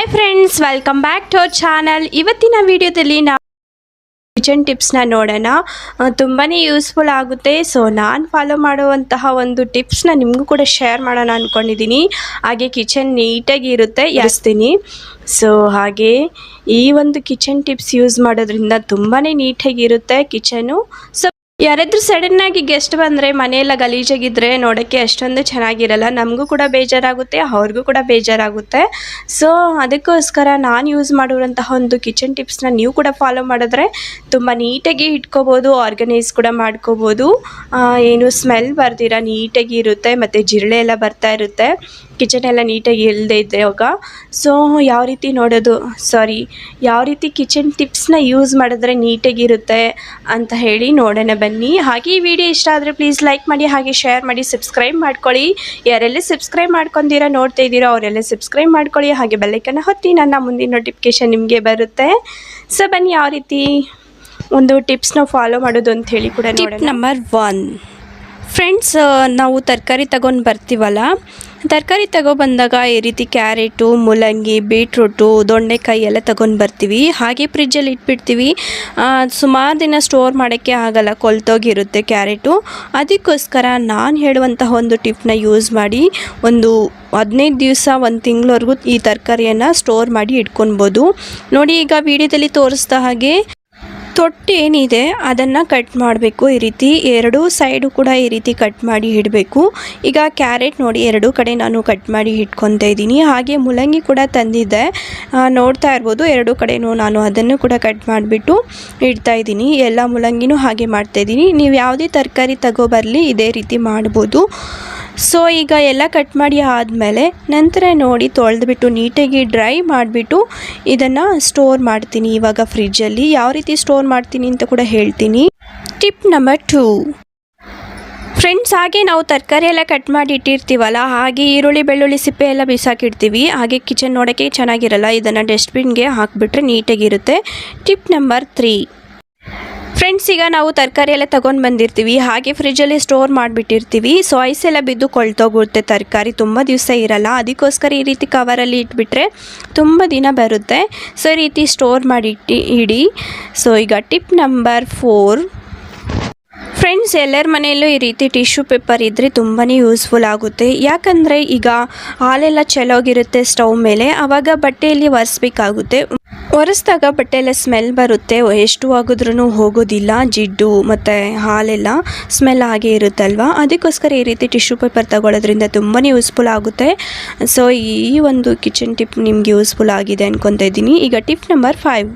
Hi friends welcome back to our channel ಇವತ್ತಿನ ವಿಡಿಯೋದಲ್ಲಿ ನಾವು ಕಿಚನ್ ಟಿಪ್ಸ್ನ ನೋಡೋಣ. ತುಂಬಾ ಯೂಸ್ಫುಲ್ ಆಗುತ್ತೆ. ಸೊ ನಾನು ಫಾಲೋ ಮಾಡುವಂತಹ ಒಂದು ಟಿಪ್ಸ್ನ ನಿಮಗೂ ಕೂಡ ಶೇರ್ ಮಾಡೋಣ ಅಂದ್ಕೊಂಡಿದ್ದೀನಿ ಹಾಗೆ ಕಿಚನ್ ನೀಟಾಗಿ ಇರುತ್ತೆ. ಯಾಸ್ತೀನಿ ಸೊ ಹಾಗೆ ಈ ಒಂದು ಕಿಚನ್ ಟಿಪ್ಸ್ ಯೂಸ್ ಮಾಡೋದ್ರಿಂದ ತುಂಬಾ ನೀಟಾಗಿರುತ್ತೆ ಕಿಚನು ಸೊ ಯಾರಾದ್ರೂ ಸಡನ್ ಆಗಿ ಗೆಸ್ಟ್ ಬಂದರೆ, ಮನೆಯೆಲ್ಲ ಗಲೀಜಾಗಿದ್ದರೆ ನೋಡೋಕ್ಕೆ ಅಷ್ಟೊಂದು ಚೆನ್ನಾಗಿರಲ್ಲ. ನಮಗೂ ಕೂಡ ಬೇಜಾರಾಗುತ್ತೆ, ಅವ್ರಿಗೂ ಕೂಡ ಬೇಜಾರಾಗುತ್ತೆ. ಸೊ ಅದಕ್ಕೋಸ್ಕರ ನಾನು ಯೂಸ್ ಮಾಡಿರುವಂತಹ ಒಂದು ಕಿಚನ್ ಟಿಪ್ಸ್ನ ನೀವು ಕೂಡ ಫಾಲೋ ಮಾಡಿದ್ರೆ ತುಂಬ ನೀಟಾಗಿ ಇಟ್ಕೋಬೋದು ಆರ್ಗನೈಸ್ ಕೂಡ ಮಾಡ್ಕೋಬೋದು. ಏನು ಸ್ಮೆಲ್ ಬರ್ದಿರ, ನೀಟಾಗಿ ಇರುತ್ತೆ, ಮತ್ತು ಜಿರಳೆ ಎಲ್ಲ ಬರ್ತಾ ಇರುತ್ತೆ. ಕಿಚನ್ ಎಲ್ಲ ನೀಟಾಗಿ ಇಲ್ಲದೆ ಇದ್ದಾಗ ಸೊ ಯಾವ ರೀತಿ ನೋಡೋದು? ಸಾರಿ ಯಾವ ರೀತಿ ಕಿಚನ್ ಟಿಪ್ಸ್ನ ಯೂಸ್ ಮಾಡಿದ್ರೆ ನೀಟಾಗಿರುತ್ತೆ ಅಂತ ಹೇಳಿ ನೋಡೋಣ ಬನ್ನಿ. ಹಾಗೆ ಈ ವಿಡಿಯೋ ಇಷ್ಟ ಆದರೆ ಪ್ಲೀಸ್ ಲೈಕ್ ಮಾಡಿ ಹಾಗೆ ಶೇರ್ ಮಾಡಿ ಸಬ್ಸ್ಕ್ರೈಬ್ ಮಾಡ್ಕೊಳ್ಳಿ. ಯಾರೆಲ್ಲ ಸಬ್ಸ್ಕ್ರೈಬ್ ಮಾಡ್ಕೊಂಡಿರೋ ನೋಡ್ತಾ ಇದ್ದೀರೋ ಅವರೆಲ್ಲ ಸಬ್ಸ್ಕ್ರೈಬ್ ಮಾಡ್ಕೊಳ್ಳಿ. ಹಾಗೆ ಬೆಲ್ಲೈಕನ್ನ ಹೊತ್ತಿ ನನ್ನ ಮುಂದಿನ ನೋಟಿಫಿಕೇಶನ್ ನಿಮಗೆ ಬರುತ್ತೆ. ಸೊ ಬನ್ನಿ ಯಾವ ರೀತಿ ಒಂದು ಟಿಪ್ಸ್ನ ಫಾಲೋ ಮಾಡೋದು ಅಂತ ಹೇಳಿ ಕೂಡ ಟಿಪ್ ನಂಬರ್ ಒನ್ ಫ್ರೆಂಡ್ಸ್ ನಾವು ತರಕಾರಿ ತಗೊಂಡು ಬರ್ತೀವಲ್ಲ ತರಕಾರಿ ತಗೊಬಂದಾಗ ಈ ರೀತಿ ಕ್ಯಾರೆಟು, ಮೂಲಂಗಿ, ಬೀಟ್ರೂಟು ದೊಂಡೆಕಾಯಿ ಎಲ್ಲ ತಗೊಂಡು ಬರ್ತೀವಿ. ಹಾಗೆ ಫ್ರಿಜ್ಜಲ್ಲಿ ಇಟ್ಬಿಡ್ತೀವಿ. ಸುಮಾರು ದಿನ ಸ್ಟೋರ್ ಮಾಡೋಕ್ಕೆ ಆಗಲ್ಲ, ಕೊಲ್ತೋಗಿರುತ್ತೆ ಕ್ಯಾರೆಟು. ಅದಕ್ಕೋಸ್ಕರ ನಾನು ಹೇಳುವಂತಹ ಒಂದು ಟಿಪ್ನ ಯೂಸ್ ಮಾಡಿ ಒಂದು ಹದಿನೈದು ದಿವಸ, ಒಂದು ತಿಂಗಳವರೆಗೂ ಈ ತರಕಾರಿಯನ್ನು ಸ್ಟೋರ್ ಮಾಡಿ ಇಟ್ಕೊಳ್ಬೋದು ನೋಡಿ, ಈಗ ವಿಡಿಯೋದಲ್ಲಿ ತೋರಿಸ್ದ ಹಾಗೆ ತೊಟ್ಟು ಏನಿದೆ ಅದನ್ನು ಕಟ್ ಮಾಡಬೇಕು. ಈ ರೀತಿ ಎರಡೂ ಸೈಡು ಕೂಡ ಈ ರೀತಿ ಕಟ್ ಮಾಡಿ ಇಡಬೇಕು. ಈಗ ಕ್ಯಾರೆಟ್ ನೋಡಿ ಎರಡೂ ಕಡೆ ನಾನು ಕಟ್ ಮಾಡಿ ಇಟ್ಕೊತಾ ಇದ್ದೀನಿ. ಹಾಗೆ ಮೂಲಂಗಿ ಕೂಡ ತಂದಿದ್ದೆ. ನೋಡ್ತಾ ಇರ್ಬೋದು, ಎರಡೂ ಕಡೆಯೂ ನಾನು ಅದನ್ನು ಕೂಡ ಕಟ್ ಮಾಡಿಬಿಟ್ಟು ಇಡ್ತಾ ಇದ್ದೀನಿ. ಎಲ್ಲ ಮೂಲಂಗಿನೂ ಹಾಗೆ ಮಾಡ್ತಾ ಇದ್ದೀನಿ. ನೀವು ಯಾವುದೇ ತರಕಾರಿ ತಗೋಬರಲಿ ಇದೇ ರೀತಿ ಮಾಡ್ಬೋದು. ಸೊ ಈಗ ಎಲ್ಲ ಕಟ್ ಮಾಡಿ ಆದಮೇಲೆ ನಂತರ ನೋಡಿ ತೊಳೆದ್ಬಿಟ್ಟು ನೀಟಾಗಿ ಡ್ರೈ ಮಾಡಿಬಿಟ್ಟು ಇದನ್ನು ಸ್ಟೋರ್ ಮಾಡ್ತೀನಿ ಇವಾಗ ಫ್ರಿಜ್ಜಲ್ಲಿ ಯಾವ ರೀತಿ ಸ್ಟೋರ್ ಮಾಡ್ತೀನಿ ಅಂತ ಕೂಡ ಹೇಳ್ತೀನಿ. ಟಿಪ್ ನಂಬರ್ ಟೂ ಫ್ರೆಂಡ್ಸ್ ಹಾಗೆ ನಾವು ತರಕಾರಿ ಎಲ್ಲ ಕಟ್ ಮಾಡಿ ಇಟ್ಟಿರ್ತೀವಲ್ಲ, ಹಾಗೆ ಈರುಳ್ಳಿ, ಬೆಳ್ಳುಳ್ಳಿ ಸಿಪ್ಪೆ ಎಲ್ಲ ಬಿಸಾಕಿಡ್ತೀವಿ. ಹಾಗೆ ಕಿಚನ್ ನೋಡೋಕ್ಕೆ ಚೆನ್ನಾಗಿರಲ್ಲ, ಇದನ್ನು ಡಸ್ಟ್ಬಿನ್ಗೆ ಹಾಕಿಬಿಟ್ರೆ ನೀಟಾಗಿರುತ್ತೆ ಟಿಪ್ ನಂಬರ್ ತ್ರೀ ಫ್ರೆಂಡ್ಸ್ ಈಗ ನಾವು ತರಕಾರಿ ಎಲ್ಲ ತಗೊಂಡು ಬಂದಿರ್ತೀವಿ. ಹಾಗೆ ಫ್ರಿಜ್ಜಲ್ಲಿ ಸ್ಟೋರ್ ಮಾಡಿಬಿಟ್ಟಿರ್ತೀವಿ. ಸೊ ಎಲ್ಲ ಬಿದ್ದು ಕೊಳ್ತೋಗುತ್ತೆ. ತರಕಾರಿ ತುಂಬ ದಿವಸ ಇರಲ್ಲ. ಅದಕ್ಕೋಸ್ಕರ ಈ ರೀತಿ ಕವರಲ್ಲಿ ಇಟ್ಬಿಟ್ರೆ ತುಂಬ ದಿನ ಬರುತ್ತೆ. ಸೊ ಈ ರೀತಿ ಸ್ಟೋರ್ ಮಾಡಿ ಇಟ್ಟು ಇಡಿ. ಸೊ ಈಗ ಟಿಪ್ ನಂಬರ್ ಫೋರ್ ಫ್ರೆಂಡ್ಸ್ ಎಲ್ಲರ ಮನೆಯಲ್ಲೂ ಈ ರೀತಿ ಟಿಶ್ಯೂ ಪೇಪರ್ ಇದ್ದರೆ ತುಂಬಾ ಯೂಸ್ಫುಲ್ ಆಗುತ್ತೆ. ಯಾಕಂದರೆ ಈಗ ಹಾಲೆಲ್ಲ ಚೆಲೋಗಿರುತ್ತೆ ಸ್ಟವ್ ಮೇಲೆ. ಆವಾಗ ಬಟ್ಟೆಯಲ್ಲಿ ಒರೆಸ್ಬೇಕಾಗುತ್ತೆ. ಒರೆಸ್ದಾಗ ಬಟ್ಟೆ ಎಲ್ಲ ಸ್ಮೆಲ್ ಬರುತ್ತೆ. ಎಷ್ಟು ಆಗಿದ್ರೂ ಹೋಗೋದಿಲ್ಲ, ಜಿಡ್ಡು ಮತ್ತು ಹಾಲೆಲ್ಲ ಸ್ಮೆಲ್ ಹಾಗೆ ಇರುತ್ತಲ್ವ? ಅದಕ್ಕೋಸ್ಕರ ಈ ರೀತಿ ಟಿಶ್ಯೂ ಪೇಪರ್ ತಗೊಳ್ಳೋದ್ರಿಂದ ತುಂಬಾ ಯೂಸ್ಫುಲ್ ಆಗುತ್ತೆ. ಸೊ ಈ ಒಂದು ಕಿಚನ್ ಟಿಪ್ ನಿಮ್ಗೆ ಯೂಸ್ಫುಲ್ ಆಗಿದೆ ಅಂದ್ಕೊತಾ ಇದ್ದೀನಿ. ಈಗ ಟಿಪ್ ನಂಬರ್ ಫೈವ್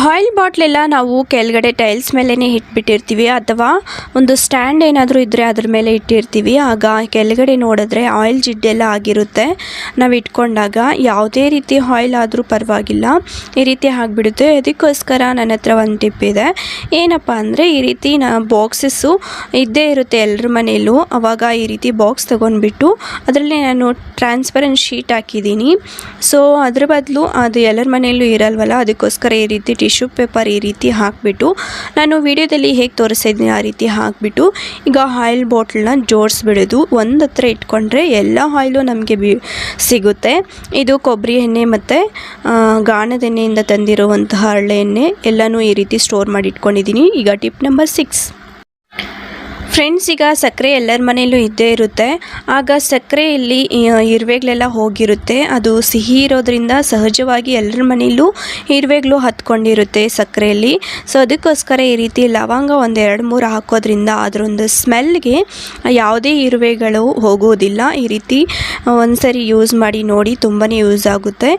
ಆಯಿಲ್ ಬಾಟ್ಲೆಲ್ಲ ನಾವು ಕೆಳಗಡೆ ಟೈಲ್ಸ್ ಮೇಲೇ ಇಟ್ಬಿಟ್ಟಿರ್ತೀವಿ ಅಥವಾ ಒಂದು ಸ್ಟ್ಯಾಂಡ್ ಏನಾದರೂ ಇದ್ದರೆ ಅದ್ರ ಮೇಲೆ ಇಟ್ಟಿರ್ತೀವಿ. ಆಗ ಕೆಳಗಡೆ ನೋಡಿದ್ರೆ ಆಯಿಲ್ ಜಿಡ್ಡೆಲ್ಲ ಆಗಿರುತ್ತೆ. ನಾವು ಇಟ್ಕೊಂಡಾಗ ಯಾವುದೇ ರೀತಿ ಆಯಿಲ್ ಆದರೂ ಪರವಾಗಿಲ್ಲ. ಈ ರೀತಿ ಆಗಿಬಿಡುತ್ತೆ. ಅದಕ್ಕೋಸ್ಕರ ನನ್ನ ಹತ್ರ ಒಂದು ಟಿಪ್ ಇದೆ. ಏನಪ್ಪ ಅಂದರೆ ಈ ರೀತಿ ನಾ ಬಾಕ್ಸಸ್ಸು ಇದ್ದೇ ಇರುತ್ತೆ ಎಲ್ಲರ ಮನೆಯಲ್ಲೂ ಆವಾಗ ಈ ರೀತಿ ಬಾಕ್ಸ್ ತೊಗೊಂಡ್ಬಿಟ್ಟು ಅದರಲ್ಲಿ ನಾನು ಟ್ರಾನ್ಸ್ಪರೆಂಟ್ ಶೀಟ್ ಹಾಕಿದ್ದೀನಿ. ಸೊ ಅದ್ರ ಬದಲು ಅದು ಎಲ್ಲರ ಮನೆಯಲ್ಲೂ ಇರಲ್ವಲ್ಲ, ಅದಕ್ಕೋಸ್ಕರ ಈ ರೀತಿ ಟಿಶ್ಯೂ ಪೇಪರ್ ಈ ರೀತಿ ಹಾಕಿಬಿಟ್ಟು ನಾನು ವಿಡಿಯೋದಲ್ಲಿ ಹೇಗೆ ತೋರಿಸಿದ್ದೀನಿ ಆ ರೀತಿ ಹಾಕಿಬಿಟ್ಟು ಈಗ ಆಯಿಲ್ ಬಾಟ್ಲನ್ನ ಜೋಡಿಸ್ಬಿಡೋದು. ಒಂದು ಹತ್ರ ಇಟ್ಕೊಂಡ್ರೆ ಎಲ್ಲ ಆಯಿಲು ನಮಗೆ ಬಿ ಸಿಗುತ್ತೆ. ಇದು ಕೊಬ್ಬರಿ ಎಣ್ಣೆ ಮತ್ತು ಗಾಣದ ಎಣ್ಣೆಯಿಂದ ತಂದಿರುವಂತಹ ಹರಳೆ ಎಣ್ಣೆ ಎಲ್ಲನೂ ಈ ರೀತಿ ಸ್ಟೋರ್ ಮಾಡಿ ಇಟ್ಕೊಂಡಿದ್ದೀನಿ. ಈಗ ಟಿಪ್ ನಂಬರ್ ಸಿಕ್ಸ್ ಫ್ರೆಂಡ್ಸ್ ಈಗ ಸಕ್ಕರೆ ಎಲ್ಲರ ಮನೆಯಲ್ಲೂ ಇದ್ದೇ ಇರುತ್ತೆ. ಆಗ ಸಕ್ಕರೆಯಲ್ಲಿ ಇರುವೆಗಳೆಲ್ಲ ಹೋಗಿರುತ್ತೆ. ಅದು ಸಿಹಿ ಇರೋದ್ರಿಂದ ಸಹಜವಾಗಿ ಎಲ್ಲರ ಮನೆಯಲ್ಲೂ ಇರುವೆಗಳು ಹತ್ಕೊಂಡಿರುತ್ತೆ ಸಕ್ಕರೆಯಲ್ಲಿ. ಸೊ ಅದಕ್ಕೋಸ್ಕರ ಈ ರೀತಿ ಲವಂಗ ಒಂದು ಎರಡು ಮೂರು ಹಾಕೋದ್ರಿಂದ ಅದರೊಂದು ಸ್ಮೆಲ್ಗೆ ಯಾವುದೇ ಇರುವೆಗಳು ಹೋಗೋದಿಲ್ಲ. ಈ ರೀತಿ ಒಂದ್ಸರಿ ಯೂಸ್ ಮಾಡಿ ನೋಡಿ ತುಂಬಾ ಯೂಸ್ ಆಗುತ್ತೆ.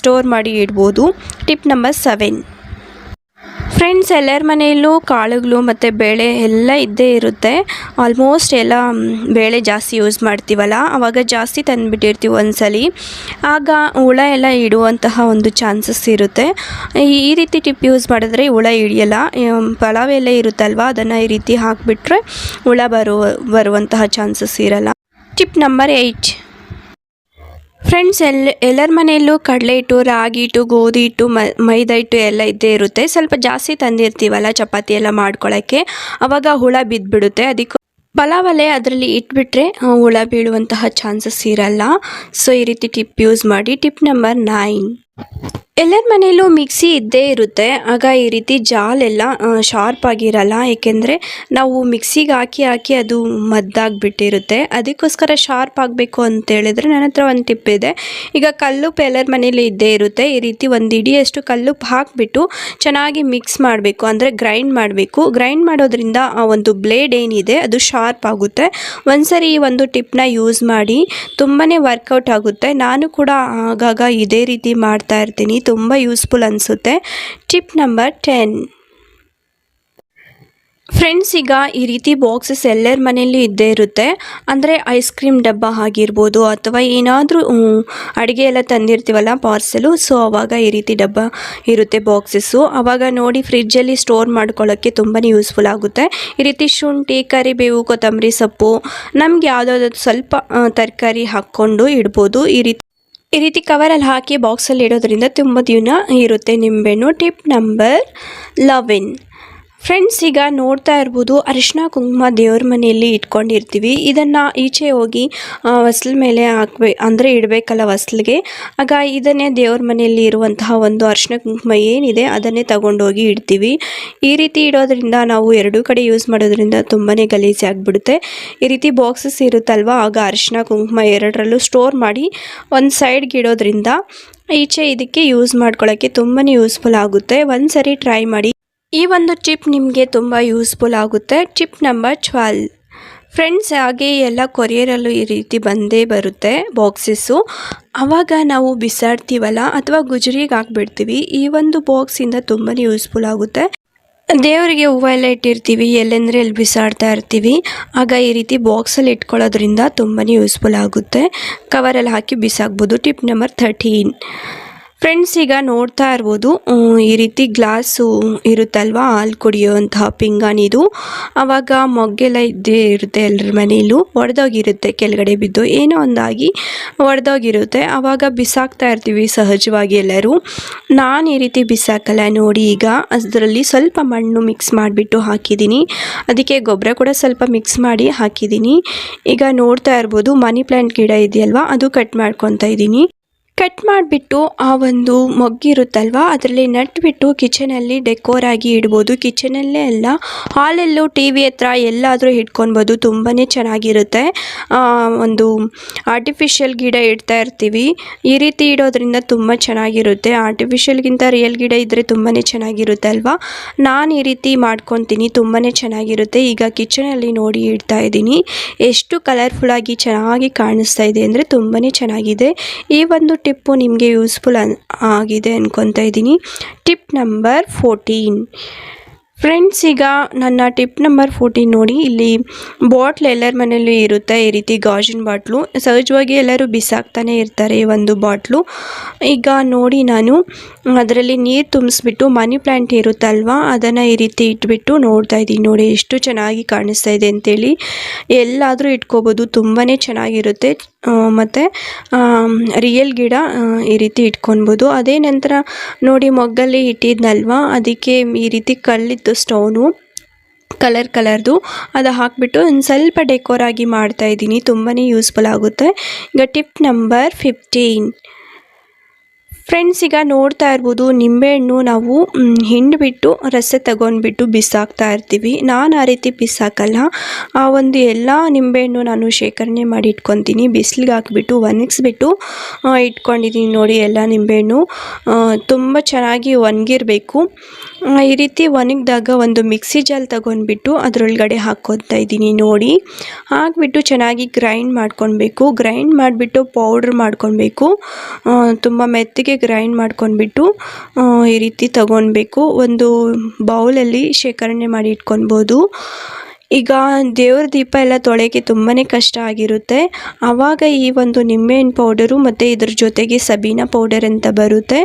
ಸ್ಟೋರ್ ಮಾಡಿ ಇಡ್ಬೋದು. ಟಿಪ್ ನಂಬರ್ ಸೆವೆನ್ ಫ್ರೆಂಡ್ಸ್ ಎಲ್ಲರ ಮನೆಯಲ್ಲೂ ಕಾಳುಗಳು ಮತ್ತು ಬೇಳೆ ಎಲ್ಲ ಇದ್ದೇ ಇರುತ್ತೆ. ಆಲ್ಮೋಸ್ಟ್ ಎಲ್ಲ ಬೇಳೆ ಜಾಸ್ತಿ ಯೂಸ್ ಮಾಡ್ತೀವಲ್ಲ? ಆವಾಗ ಜಾಸ್ತಿ ತಂದುಬಿಟ್ಟಿರ್ತೀವಿ ಒಂದ್ಸಲಿ. ಆಗ ಹುಳ ಎಲ್ಲ ಇಡುವಂತಹ ಒಂದು ಚಾನ್ಸಸ್ ಇರುತ್ತೆ. ಈ- ರೀತಿ ಟಿಪ್ ಯೂಸ್ ಮಾಡಿದ್ರೆ ಹುಳ ಹಿಡಿಯಲ್ಲ. ಪಲಾವ್ ಎಲ್ಲ ಇರುತ್ತಲ್ವ? ಅದನ್ನು ಈ ರೀತಿ ಹಾಕಿಬಿಟ್ರೆ ಹುಳ ಬರುವ, ಬರುವಂತಹ ಚಾನ್ಸಸ್ ಇರಲ್ಲ. ಟಿಪ್ ನಂಬರ್ ಏಯ್ಟ್ ಫ್ರೆಂಡ್ಸ್ ಎಲ್ಲ ಎಲ್ಲರ ಮನೆಯಲ್ಲೂ ಕಡಲೆ ಹಿಟ್ಟು ರಾಗಿ ಹಿಟ್ಟು ಗೋಧಿ ಹಿಟ್ಟು ಮೈದಾ ಹಿಟ್ಟು ಎಲ್ಲ ಇದ್ದೇ ಇರುತ್ತೆ. ಸ್ವಲ್ಪ ಜಾಸ್ತಿ ತಂದಿರ್ತೀವಲ್ಲ ಚಪಾತಿ ಎಲ್ಲ ಮಾಡ್ಕೊಳ್ಳೋಕ್ಕೆ ಅವಾಗ ಹುಳ ಬಿದ್ದುಬಿಡುತ್ತೆ ಅದಕ್ಕೆ ಪಲಾವಲೆ ಅದರಲ್ಲಿ ಇಟ್ಬಿಟ್ರೆ ಹುಳ ಬೀಳುವಂತಹ ಚಾನ್ಸಸ್ ಇರಲ್ಲ. ಸೊ ಈ ರೀತಿ ಟಿಪ್ ಯೂಸ್ ಮಾಡಿ. Tip number nine. ಎಲ್ಲರ ಮನೆಯಲ್ಲೂ ಮಿಕ್ಸಿ ಇದ್ದೇ ಇರುತ್ತೆ. ಆಗ ಈ ರೀತಿ ಜಾಲೆಲ್ಲ ಶಾರ್ಪ್ ಆಗಿರಲ್ಲ. ಏಕೆಂದರೆ ನಾವು ಮಿಕ್ಸಿಗೆ ಹಾಕಿ ಹಾಕಿ ಅದು ಮದ್ದಾಗಿಬಿಟ್ಟಿರುತ್ತೆ. ಅದಕ್ಕೋಸ್ಕರ ಶಾರ್ಪ್ ಆಗಬೇಕು ಅಂತ ಹೇಳಿದ್ರೆ ನನ್ನ ಹತ್ರ ಒಂದು ಟಿಪ್ ಇದೆ. ಈಗ ಕಲ್ಲುಪ್ಪು ಎಲ್ಲರ ಮನೇಲಿ ಇದ್ದೇ ಇರುತ್ತೆ. ಈ ರೀತಿ ಒಂದು ಇಡಿಯಷ್ಟು ಕಲ್ಲುಪ್ಪು ಹಾಕಿಬಿಟ್ಟು ಚೆನ್ನಾಗಿ ಮಿಕ್ಸ್ ಮಾಡಬೇಕು. ಅಂದರೆ ಗ್ರೈಂಡ್ ಮಾಡಬೇಕು. ಗ್ರೈಂಡ್ ಮಾಡೋದ್ರಿಂದ ಆ ಒಂದು ಬ್ಲೇಡ್ ಏನಿದೆ, ಅದು ಶಾರ್ಪ್ ಆಗುತ್ತೆ. ಒಂದ್ಸರಿ ಈ ಒಂದು ಟಿಪ್ನ ಯೂಸ್ ಮಾಡಿ ತುಂಬಾ ವರ್ಕೌಟ್ ಆಗುತ್ತೆ. ನಾನು ಕೂಡ ಆಗಾಗ ಇದೇ ರೀತಿ ಮಾಡ್ತಾ ಇರ್ತೀನಿ. ತುಂಬ ಯೂಸ್ಫುಲ್ ಅನಿಸುತ್ತೆ. ಟಿಪ್ ನಂಬರ್ ಟೆನ್ ಫ್ರೆಂಡ್ಸ್ ಈಗ ಈ ರೀತಿ ಬಾಕ್ಸಸ್ ಎಲ್ಲರ ಮನೆಯಲ್ಲಿ ಇದ್ದೇ ಇರುತ್ತೆ. ಅಂದರೆ ಐಸ್ ಕ್ರೀಮ್ ಡಬ್ಬ ಆಗಿರ್ಬೋದು ಅಥವಾ ಏನಾದರೂ ಅಡುಗೆ ಎಲ್ಲ ತಂದಿರ್ತೀವಲ್ಲ ಪಾರ್ಸೆಲು ಸೊ ಆವಾಗ ಈ ರೀತಿ ಡಬ್ಬ ಇರುತ್ತೆ ಬಾಕ್ಸಸ್ಸು ಆವಾಗ ನೋಡಿ ಫ್ರಿಜ್ಜಲ್ಲಿ ಸ್ಟೋರ್ ಮಾಡ್ಕೊಳ್ಳೋಕ್ಕೆ ತುಂಬಾ ಯೂಸ್ಫುಲ್ ಆಗುತ್ತೆ. ಈ ರೀತಿ ಶುಂಠಿ, ಕರಿಬೇವು, ಕೊತ್ತಂಬರಿ ಸೊಪ್ಪು, ನಮ್ಗೆ ಯಾವುದಾದ್ರು ಸ್ವಲ್ಪ ತರಕಾರಿ ಹಾಕ್ಕೊಂಡು ಇಡ್ಬೋದು. ಈ ರೀತಿ ಈ ರೀತಿ ಕವರಲ್ಲಿ ಹಾಕಿ ಬಾಕ್ಸಲ್ಲಿ ಇಡೋದ್ರಿಂದ ತುಂಬ ದಿನ ಇರುತ್ತೆ ನಿಂಬೆಹಣ್ಣು ಟಿಪ್ ನಂಬರ್ ಲೆವೆನ್ ಫ್ರೆಂಡ್ಸ್ ಈಗ ನೋಡ್ತಾ ಇರ್ಬೋದು ಅರಿಶಿನ ಕುಂಕುಮ ದೇವ್ರ ಮನೆಯಲ್ಲಿ ಇಟ್ಕೊಂಡಿರ್ತೀವಿ. ಇದನ್ನು ಈಚೆ ಹೋಗಿ ವಸ್ಲ್ ಮೇಲೆ ಹಾಕ್ಬೇ, ಅಂದರೆ ಇಡಬೇಕಲ್ಲ ವಸ್ಲಿಗೆ. ಆಗ ಇದನ್ನೇ ದೇವ್ರ ಮನೆಯಲ್ಲಿ ಇರುವಂತಹ ಒಂದು ಅರಿಶಿನ ಕುಂಕುಮ ಏನಿದೆ, ಅದನ್ನೇ ತಗೊಂಡೋಗಿ ಇಡ್ತೀವಿ. ಈ ರೀತಿ ಇಡೋದ್ರಿಂದ ನಾವು ಎರಡೂ ಕಡೆ ಯೂಸ್ ಮಾಡೋದ್ರಿಂದ ತುಂಬಾ ಗಲೀಜು ಆಗಿಬಿಡುತ್ತೆ. ಈ ರೀತಿ ಬಾಕ್ಸಸ್ ಇರುತ್ತಲ್ವ, ಆಗ ಅರಿಶಿನ ಕುಂಕುಮ ಎರಡರಲ್ಲೂ ಸ್ಟೋರ್ ಮಾಡಿ ಒಂದು ಸೈಡ್ಗೆ ಇಡೋದ್ರಿಂದ ಈಚೆ ಇದಕ್ಕೆ ಯೂಸ್ ಮಾಡ್ಕೊಳ್ಳೋಕ್ಕೆ ತುಂಬಾ ಯೂಸ್ಫುಲ್ ಆಗುತ್ತೆ. ಒಂದು ಸರಿ ಟ್ರೈ ಮಾಡಿ ಈ ಒಂದು ಟಿಪ್ ನಿಮಗೆ ತುಂಬ ಯೂಸ್ಫುಲ್ ಆಗುತ್ತೆ. Tip number twelve. ಫ್ರೆಂಡ್ಸ್, ಹಾಗೆ ಎಲ್ಲ ಕೊರಿಯರಲ್ಲೂ ಈ ರೀತಿ ಬಂದೇ ಬರುತ್ತೆ ಬಾಕ್ಸಸ್ಸು. ಆವಾಗ ನಾವು ಬಿಸಾಡ್ತೀವಲ್ಲ ಅಥವಾ ಗುಜರಿಗೆ ಹಾಕ್ಬಿಡ್ತೀವಿ, ಈ ಒಂದು ಬಾಕ್ಸಿಂದ ತುಂಬಾ ಯೂಸ್ಫುಲ್ ಆಗುತ್ತೆ. ದೇವರಿಗೆ ಹೂವು ಎಲ್ಲ ಇಟ್ಟಿರ್ತೀವಿ, ಎಲ್ಲೆಂದರೆ ಎಲ್ಲಿ ಬಿಸಾಡ್ತಾ ಇರ್ತೀವಿ, ಆಗ ಈ ರೀತಿ ಬಾಕ್ಸಲ್ಲಿ ಇಟ್ಕೊಳ್ಳೋದ್ರಿಂದ ತುಂಬಾ ಯೂಸ್ಫುಲ್ ಆಗುತ್ತೆ. ಕವರಲ್ಲಿ ಹಾಕಿ ಬಿಸಾಕ್ಬೋದು. Tip number thirteen. ಫ್ರೆಂಡ್ಸ್ ಈಗ ನೋಡ್ತಾ ಇರ್ಬೋದು ಈ ರೀತಿ ಗ್ಲಾಸು ಇರುತ್ತಲ್ವಾ, ಹಾಲು ಕುಡಿಯುವಂತಹ ಪಿಂಗಾಣಿದು ಆವಾಗ ಮೊಗ್ಗೆಲ್ಲ ಇದ್ದೇ ಇರುತ್ತೆ ಎಲ್ಲರ ಮನೆಯಲ್ಲೂ. ಒಡೆದೋಗಿರುತ್ತೆ, ಕೆಳಗಡೆ ಬಿದ್ದು. ಏನೋ ಒಂದಾಗಿ ಒಡೆದೋಗಿರುತ್ತೆ. ಆವಾಗ ಬಿಸಾಕ್ತಾ ಇರ್ತೀವಿ ಸಹಜವಾಗಿ ಎಲ್ಲರೂ. ನಾನು ಈ ರೀತಿ ಬಿಸಾಕಲ್ಲ ನೋಡಿ ಈಗ. ಅದರಲ್ಲಿ ಸ್ವಲ್ಪ ಮಣ್ಣು ಮಿಕ್ಸ್ ಮಾಡಿಬಿಟ್ಟು ಹಾಕಿದ್ದೀನಿ. ಅದಕ್ಕೆ ಗೊಬ್ಬರ ಕೂಡ ಸ್ವಲ್ಪ ಮಿಕ್ಸ್ ಮಾಡಿ ಹಾಕಿದ್ದೀನಿ. ಈಗ ನೋಡ್ತಾ ಇರ್ಬೋದು, ಮನಿ ಪ್ಲ್ಯಾಂಟ್ ಗಿಡ ಇದೆಯಲ್ವ, ಅದು ಕಟ್ ಮಾಡ್ಕೊತಾ ಇದ್ದೀನಿ ಕಟ್ ಮಾಡಿಬಿಟ್ಟು ಆ ಒಂದು ಮೊಗ್ಗಿರುತ್ತಲ್ವ ಅದರಲ್ಲಿ ನಟ್ಬಿಟ್ಟು ಕಿಚನಲ್ಲಿ ಡೆಕೋರ್ ಆಗಿ ಇಡ್ಬೋದು. ಕಿಚನಲ್ಲೇ ಅಲ್ಲ ಹಾಲಲ್ಲೂ ಟಿ ವಿ ಹತ್ರ ಎಲ್ಲಾದರೂ ಇಟ್ಕೊಬೋದು ತುಂಬಾ ಚೆನ್ನಾಗಿರುತ್ತೆ. ಒಂದು ಆರ್ಟಿಫಿಷಿಯಲ್ ಗಿಡ ಇಡ್ತಾ ಇರ್ತೀವಿ. ಈ ರೀತಿ ಇಡೋದ್ರಿಂದ ತುಂಬ ಚೆನ್ನಾಗಿರುತ್ತೆ. ಆರ್ಟಿಫಿಷಿಯಲ್ಗಿಂತ ರಿಯಲ್ ಗಿಡ ಇದ್ದರೆ ತುಂಬಾ ಚೆನ್ನಾಗಿರುತ್ತೆ ಅಲ್ವಾ? ನಾನು ಈ ರೀತಿ ಮಾಡ್ಕೊತೀನಿ ತುಂಬಾ ಚೆನ್ನಾಗಿರುತ್ತೆ. ಈಗ ಕಿಚನಲ್ಲಿ ನೋಡಿ ಇಡ್ತಾ ಇದ್ದೀನಿ. ಎಷ್ಟು ಕಲರ್ಫುಲ್ಲಾಗಿ ಚೆನ್ನಾಗಿ ಕಾಣಿಸ್ತಾ ಇದೆ ಅಂದರೆ ತುಂಬಾ ಚೆನ್ನಾಗಿದೆ. ಈ ಒಂದು ಟಿಪ್ಪು ನಿಮಗೆ ಯೂಸ್ಫುಲ್ ಅನ್, ಆಗಿದೆ ಅನ್ಕೊತಾ ಇದ್ದೀನಿ. Tip number fourteen. ಫ್ರೆಂಡ್ಸ್, ಈಗ ನನ್ನ ಟಿಪ್ ನಂಬರ್ ಫೋರ್ಟೀನ್ ನೋಡಿ. ಇಲ್ಲಿ ಬಾಟ್ಲ್ ಎಲ್ಲರ ಮನೆಯಲ್ಲೂ ಇರುತ್ತೆ ಈ ರೀತಿ ಗಾಜಿನ ಬಾಟ್ಲು. ಸಹಜವಾಗಿ ಎಲ್ಲರೂ ಬಿಸಾಕ್ತಾನೆ ಇರ್ತಾರೆ ಈ ಒಂದು ಬಾಟ್ಲು. ಈಗ ನೋಡಿ ನಾನು, ಅದರಲ್ಲಿ ನೀರು ತುಂಬಿಸ್ಬಿಟ್ಟು, ಮನಿ ಪ್ಲ್ಯಾಂಟ್ ಇರುತ್ತಲ್ವ, ಅದನ್ನು ಈ ರೀತಿ ಇಟ್ಬಿಟ್ಟು ನೋಡ್ತಾ ಇದ್ದೀನಿ ನೋಡಿ. ಎಷ್ಟು ಚೆನ್ನಾಗಿ ಕಾಣಿಸ್ತಾ ಇದೆ ಅಂತೇಳಿ. ಎಲ್ಲಾದರೂ ಇಟ್ಕೋಬೋದು ತುಂಬಾ ಚೆನ್ನಾಗಿರುತ್ತೆ. ಮತ್ತು ರಿಯಲ್ ಗಿಡ ಈ ರೀತಿ ಇಟ್ಕೊಬೋದು ಅದೇ ನಂತರ ನೋಡಿ ಮೊಗ್ಗಲ್ಲಿ ಇಟ್ಟಿದ್ನಲ್ವ? ಅದಕ್ಕೆ ಈ ರೀತಿ ಕಲ್ಲಿತ್ತು ಸ್ಟೋನು, ಕಲರ್ ಕಲರ್ದು ಅದು ಹಾಕಿಬಿಟ್ಟು ಒಂದು ಸ್ವಲ್ಪ ಡೆಕೋರ್ ಆಗಿ ಮಾಡ್ತಾ ಇದ್ದೀನಿ. ತುಂಬಾ ಯೂಸ್ಫುಲ್ ಆಗುತ್ತೆ. ಈಗ ಟಿಪ್ ನಂಬರ್ ಫಿಫ್ಟೀನ್. ಫ್ರೆಂಡ್ಸ್ ಈಗ ನೋಡ್ತಾ ಇರ್ಬೋದು ನಿಂಬೆಹಣ್ಣು ನಾವು ಹಿಂಡ್ಬಿಟ್ಟು ರಸ ತಗೊಂಡ್ಬಿಟ್ಟು ಬಿಸಾಕ್ತಾ ಇರ್ತೀವಿ. ನಾನು ಆ ರೀತಿ ಬಿಸಾಕಲ್ಲ. ಆ ಒಂದು ಎಲ್ಲ ನಿಂಬೆಹಣ್ಣು ನಾನು ಶೇಖರಣೆ ಮಾಡಿ ಇಟ್ಕೊತೀನಿ. ಬಿಸಿಲಿಗೆ ಹಾಕ್ಬಿಟ್ಟು, ಒಣಗಿಸ್ಬಿಟ್ಟು ಇಟ್ಕೊಂಡಿದ್ದೀನಿ ನೋಡಿ ಎಲ್ಲ ನಿಂಬೆಹಣ್ಣು ತುಂಬ ಚೆನ್ನಾಗಿ ಒಣಗಿರಬೇಕು. ಈ ರೀತಿ ಒಣಗಿದಾಗ ಒಂದು ಮಿಕ್ಸಿ ಜಾಲ್ ತಗೊಂಡ್ಬಿಟ್ಟು ಅದರೊಳಗಡೆ ಹಾಕ್ಕೊತಾ ಇದ್ದೀನಿ ನೋಡಿ. ಹಾಕ್ಬಿಟ್ಟು ಚೆನ್ನಾಗಿ ಗ್ರೈಂಡ್ ಮಾಡ್ಕೊಳ್ಬೇಕು. ಗ್ರೈಂಡ್ ಮಾಡಿಬಿಟ್ಟು ಪೌಡ್ರ್ ಮಾಡ್ಕೊಳ್ಬೇಕು. ತುಂಬ ಮೆತ್ತಗೆ ಗ್ರೈಂಡ್ ಮಾಡ್ಕೊಂಡ್ಬಿಟ್ಟು ಈ ರೀತಿ ತಗೊಳ್ಬೇಕು ಒಂದು ಬೌಲಲ್ಲಿ ಶೇಖರಣೆ ಮಾಡಿ ಇಟ್ಕೊಳ್ಬೋದು. ಈಗ ದೇವ್ರ ದೀಪ ಎಲ್ಲ ತೊಳೆಯೋಕ್ಕೆ ತುಂಬಾ ಕಷ್ಟ ಆಗಿರುತ್ತೆ. ಆವಾಗ ಈ ಒಂದು ನಿಂಬೆಹಣ್ಣು ಪೌಡರು ಮತ್ತು ಇದ್ರ ಜೊತೆಗೆ ಸಬೀನಾ ಪೌಡರ್ ಅಂತ ಬರುತ್ತೆ.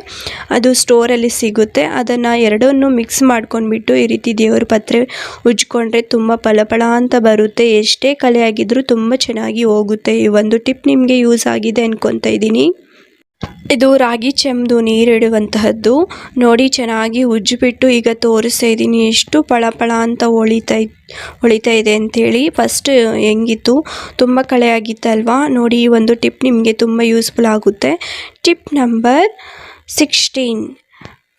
ಅದು ಸ್ಟೋರಲ್ಲಿ ಸಿಗುತ್ತೆ. ಅದನ್ನು ಎರಡನ್ನೂ ಮಿಕ್ಸ್ ಮಾಡ್ಕೊಂಡ್ಬಿಟ್ಟು ಈ ರೀತಿ ದೇವ್ರ ಪತ್ರೆ ಉಜ್ಕೊಂಡ್ರೆ ತುಂಬ ಫಲಫಲ ಅಂತ ಬರುತ್ತೆ. ಎಷ್ಟೇ ಕಲೆ ಆಗಿದ್ರೂ ತುಂಬ ಚೆನ್ನಾಗಿ ಹೋಗುತ್ತೆ. ಈ ಒಂದು ಟಿಪ್ ನಿಮಗೆ ಯೂಸ್ ಆಗಿದೆ ಅಂದ್ಕೊತಾ ಇದ್ದೀನಿ. ಇದು ರಾಗಿ ಚೆಂಬು ನೀರಿಡುವಂತಹದ್ದು. ನೋಡಿ, ಚೆನ್ನಾಗಿ ಉಜ್ಜಿಬಿಟ್ಟು ಈಗ ತೋರಿಸ್ತಾ ಇದ್ದೀನಿ. ಎಷ್ಟು ಪಳಪಳ ಅಂತ ಹೊಳಿತಾ ಹೊಳಿತಾ ಇದೆ ಅಂತೇಳಿ. ಫಸ್ಟ್ ಹೆಂಗಿತ್ತು? ತುಂಬ ಕಳೆ ಆಗಿತ್ತಲ್ವಾ ನೋಡಿ, ಈ ಒಂದು ಟಿಪ್ ನಿಮಗೆ ತುಂಬ ಯೂಸ್ಫುಲ್ ಆಗುತ್ತೆ. ಟಿಪ್ ನಂಬರ್ ಸಿಕ್ಸ್ಟೀನ್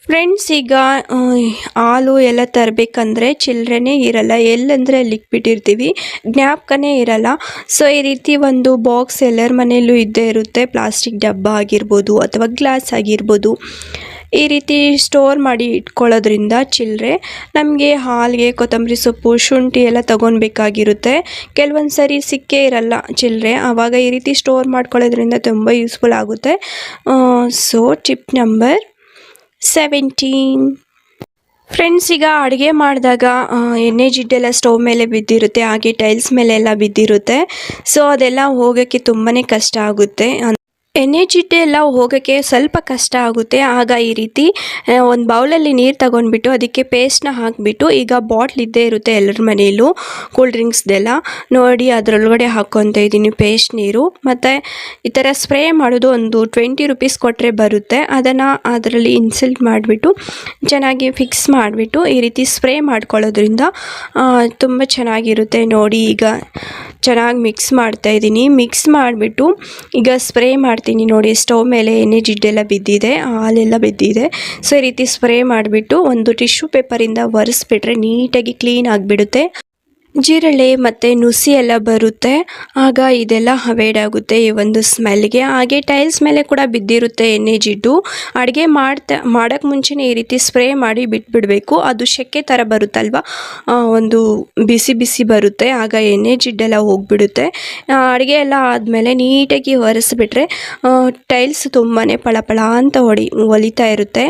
ಫ್ರೆಂಡ್ಸ್ ಈಗ ಹಾಲು ಎಲ್ಲ ತರಬೇಕಂದ್ರೆ ಚಿಲ್ಲರೆನೇ ಇರಲ್ಲ. ಎಲ್ಲಂದರೆ ಅಲ್ಲಿಗೆ ಬಿಟ್ಟಿರ್ತೀವಿ ಜ್ಞಾಪಕನೇ ಇರಲ್ಲ. ಸೊ ಈ ರೀತಿ ಒಂದು ಬಾಕ್ಸ್ ಎಲ್ಲರ ಮನೆಯಲ್ಲೂ ಇದ್ದೇ ಇರುತ್ತೆ. ಪ್ಲಾಸ್ಟಿಕ್ ಡಬ್ಬ ಆಗಿರ್ಬೋದು ಅಥವಾ ಗ್ಲಾಸ್ ಆಗಿರ್ಬೋದು. ಈ ರೀತಿ ಸ್ಟೋರ್ ಮಾಡಿ ಇಟ್ಕೊಳ್ಳೋದ್ರಿಂದ ಚಿಲ್ಲರೆ ನಮಗೆ ಹಾಲಿಗೆ ಕೊತ್ತಂಬರಿ ಸೊಪ್ಪು, ಶುಂಠಿ ಎಲ್ಲ ತೊಗೊಳ್ಬೇಕಾಗಿರುತ್ತೆ ಕೆಲವೊಂದು ಸರಿ ಸಿಕ್ಕೇ ಇರಲ್ಲ ಚಿಲ್ಲರೆ ಆವಾಗ ಈ ರೀತಿ ಸ್ಟೋರ್ ಮಾಡ್ಕೊಳ್ಳೋದ್ರಿಂದ ತುಂಬ ಯೂಸ್ಫುಲ್ ಆಗುತ್ತೆ. So tip number seventeen friends ಈಗ ಅಡುಗೆ ಮಾಡಿದಾಗ ಎಣ್ಣೆ ಜಿಡ್ಡೆಲ್ಲ ಸ್ಟವ್ ಮೇಲೆ ಬಿದ್ದಿರುತ್ತೆ, ಹಾಗೆ ಟೈಲ್ಸ್ ಮೇಲೆ ಎಲ್ಲ ಬಿದ್ದಿರುತ್ತೆ. ಸೊ ಅದೆಲ್ಲ ಹೋಗೋಕ್ಕೆ ತುಂಬಾ ಕಷ್ಟ ಆಗುತ್ತೆ. ಎಣ್ಣೆ ಜಿಡ್ಡೆ ಎಲ್ಲ ಹೋಗೋಕ್ಕೆ ಸ್ವಲ್ಪ ಕಷ್ಟ ಆಗುತ್ತೆ. ಆಗ ಈ ರೀತಿ ಒಂದು ಬೌಲಲ್ಲಿ ನೀರು ತಗೊಂಡ್ಬಿಟ್ಟು ಅದಕ್ಕೆ ಪೇಸ್ಟ್ನ ಹಾಕಿಬಿಟ್ಟು ಈಗ ಬಾಟ್ಲ್ ಇದ್ದೇ ಇರುತ್ತೆ ಎಲ್ಲರ ಮನೆಯಲ್ಲೂ ಕೂಲ್ ಡ್ರಿಂಕ್ಸ್ದೆಲ್ಲ ನೋಡಿ, ಅದರೊಳಗಡೆ ಹಾಕ್ಕೊತ ಇದ್ದೀನಿ ಪೇಸ್ಟ್ ನೀರು. ಮತ್ತು ಈ ಥರ ಸ್ಪ್ರೇ ಮಾಡೋದು ಒಂದು ಟ್ವೆಂಟಿ ರುಪೀಸ್ ಕೊಟ್ಟರೆ ಬರುತ್ತೆ. ಅದನ್ನು ಅದರಲ್ಲಿ ಇನ್ಸಲ್ಟ್ ಮಾಡಿಬಿಟ್ಟು ಚೆನ್ನಾಗಿ ಫಿಕ್ಸ್ ಮಾಡಿಬಿಟ್ಟು ಈ ರೀತಿ ಸ್ಪ್ರೇ ಮಾಡ್ಕೊಳ್ಳೋದ್ರಿಂದ ತುಂಬ ಚೆನ್ನಾಗಿರುತ್ತೆ. ನೋಡಿ, ಈಗ ಚೆನ್ನಾಗಿ ಮಿಕ್ಸ್ ಮಾಡ್ತಾ ಇದ್ದೀನಿ. ಮಿಕ್ಸ್ ಮಾಡಿಬಿಟ್ಟು ಈಗ ಸ್ಪ್ರೇ ಮಾಡ್ತೀನಿ ನೋಡಿ ಸ್ಟವ್ ಮೇಲೆ ಎಣ್ಣೆ ಜಿಡ್ಡೆಲ್ಲ ಬಿದ್ದಿದೆ, ಹಾಲೆಲ್ಲ ಬಿದ್ದಿದೆ. ಸೊ ಈ ರೀತಿ ಸ್ಪ್ರೇ ಮಾಡಿಬಿಟ್ಟು ಒಂದು ಟಿಶ್ಯೂ ಪೇಪರಿಂದ ಒರೆಸ್ಬಿಟ್ರೆ ನೀಟಾಗಿ ಕ್ಲೀನ್ ಆಗಿಬಿಡುತ್ತೆ. ಜಿರಳೆ ಮತ್ತು ನುಸಿ ಎಲ್ಲ ಬರುತ್ತೆ. ಆಗ ಇದೆಲ್ಲ ಹವೇಡ್ ಆಗುತ್ತೆ ಈ ಒಂದು ಸ್ಮೆಲ್ಗೆ. ಹಾಗೆ ಟೈಲ್ಸ್ ಮೇಲೆ ಕೂಡ ಬಿದ್ದಿರುತ್ತೆ ಎಣ್ಣೆ ಜಿಡ್ಡು. ಅಡುಗೆ ಮಾಡ್ತಾ ಮಾಡೋಕ್ಕೆ ಮುಂಚೆನೇ ಈ ರೀತಿ ಸ್ಪ್ರೇ ಮಾಡಿ ಬಿಟ್ಬಿಡಬೇಕು. ಅದು ಸೆಕೆ ಥರ ಬರುತ್ತಲ್ವ? ಒಂದು ಬಿಸಿ ಬಿಸಿ ಬರುತ್ತೆ. ಆಗ ಎಣ್ಣೆ ಜಿಡ್ಡೆಲ್ಲ ಹೋಗ್ಬಿಡುತ್ತೆ. ಅಡುಗೆ ಎಲ್ಲ ಆದಮೇಲೆ ನೀಟಾಗಿ ಒರೆಸ್ಬಿಟ್ರೆ ಟೈಲ್ಸ್ ತುಂಬಾ ಪಳಪಳ ಅಂತ ಹೊಡಿ ಹೊಲಿತಾ ಇರುತ್ತೆ.